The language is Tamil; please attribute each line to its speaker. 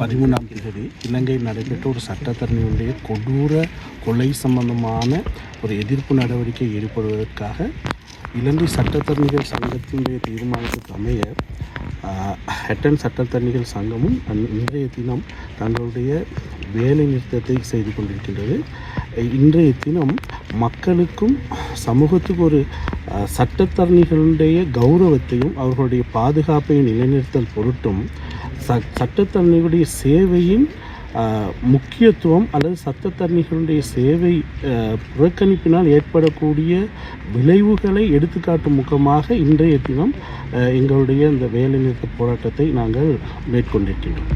Speaker 1: பதிமூணாம் தேதி இலங்கையில் நடைபெற்ற ஒரு சட்டத்தரணியுடைய கொடூர கொலை சம்பந்தமான ஒரு எதிர்ப்பு நடவடிக்கை ஈடுபடுவதற்காக இலங்கை சட்டத்தரணிகள் சங்கத்தினுடைய தீர்மானத்துக்கு அமைய ஹெட்டன் சட்டத்தரணிகள் சங்கமும் இன்றைய தினம் தங்களுடைய வேலை நிறுத்தத்தை செய்து கொண்டிருக்கின்றது. இன்றைய தினம் மக்களுக்கும் சமூகத்துக்கு ஒரு சட்டத்தரணிகளுடைய கௌரவத்தையும் அவர்களுடைய பாதுகாப்பையும் நிலைநிறுத்தல் பொருட்டும் ச சட்டத்தரணிகளுடைய சேவையின் முக்கியத்துவம் அல்லது சட்டத்தரணிகளுடைய சேவை புறக்கணிப்பினால் ஏற்படக்கூடிய விளைவுகளை எடுத்துக்காட்டும் முகமாக இன்றைய தினம் எங்களுடைய இந்த வேலைநிறுத்த போராட்டத்தை நாங்கள் மேற்கொண்டிருக்கின்றோம்.